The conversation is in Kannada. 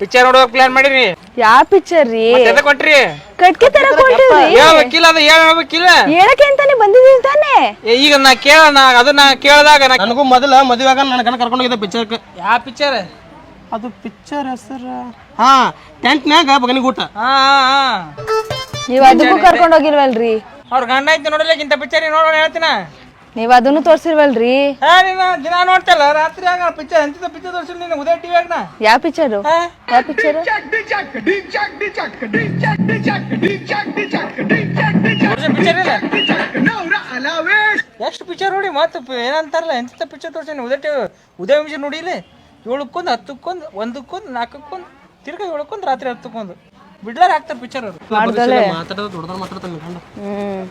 ಪಿಕ್ಚರ್ ನೋಡುವಾಗ ಪ್ಲಾನ್ ಮಾಡಿರಿ? ಯಾವ ಪಿಕ್ಚರ್ ರೀ? ಎದಕ್ ಕೊಟ್ರಿ ಕಟ್ಕೆ ತರ ಹೇಳ್ಬೇಕಿಲ್ಲ ಅದು? ಹೇಳ್ಬೇಕಿಲ್ಲ ಹೇಳಕ್ಕೆ ಅಂತಾನೆ ಬಂದಿದ್ದೀನಿ ತಾನೆ. ಏ, ಈಗ ನಾ ಕೇಳ ನಾ ಅದನ್ನ ಕೇಳಿದಾಗ ನಾ ನನಗೂ ಮೊದಲ ಮದುವೆಯಾಗ ನನ್ನ ಕಣ ಕರ್ಕೊಂಡು ಹೋಗಿದ್ದೆ ಪಿಕ್ಚರ್ಗೆ ಯಾವ ಪಿಕ್ಚರ್ ಅದು ಪಿಕ್ಚರ್ ಹೆಸರು ಹಾ ಟೆಂಟ್ನ್ಯಾಗ ಬಗನಿಗೂಟ ಗುಟ ಹಾ ಹಾ ನೀವ್ ಅದಕ್ಕೂ ಕರ್ಕೊಂಡ್ ಹೋಗಿಲ್ವಲ್ರಿ. ಅವ್ರ ಗಂಡ ಐತಿ ನೋಡಲಿಕ್ಕೆ ಇಂಥ ಪಿಕ್ಚರ್ ನೋಡೋಣ ಹೇಳ್ತೀನ? ನೀವ್ ಅದನ್ನು ತೋರ್ಸಿರ್ವಲ್ರಿ. ಹಾ ನೀನು ದಿನ ನೋಡ್ತಲ್ಲ ರಾತ್ರಿ ಆಗ ಪಿಕ್ಚರ್ ಎಂತ ಪಿಕ್ಚರ್ ತೋರಿಸಿಲ್ಲ ನೀನು? ಉದಯ ಟಿವಿಯಾಗ ನಾ ಯಾವ ಪಿಕ್ಚರು ಹಾ? ಯಾವ ಪಿಕ್ಚರ್ ಪಿಕ್ಚರ್ ಇಲ್ಲ? ಎಷ್ಟು ಪಿಕ್ಚರ್ ನೋಡಿ ಮತ್ತೆ ಏನಂತಾರಲ್ಲ ಎಂತ ಪಿಕ್ಚರ್ ತೋರಿಸಿ ಉದಯ ಟಿವಿ ಉದಯ ಮಿಷನ್ ನೋಡಿಲ್ಲ ಏಳಕ್ಕೊಂದು ಹತ್ತಕ್ಕೊಂದು ಒಂದಕ್ಕೊಂದು ನಾಲ್ಕಕ್ಕೊಂದು ತಿರ್ಗಾ ಏಳಕ್ಕೊಂದು ರಾತ್ರಿ ಹತ್ತಕ್ಕೊಂದು. ಬಿಡ್ಲಾರ ಹಾಕ್ತಾರೆ ಪಿಕ್ಚರ್ ಅವರು ಮಾತಾಡೋದು ದೊಡ್ಡದ ಮಾತಾಡ್ತಾನೆ ಗಂಡ ಹ್ಮ್.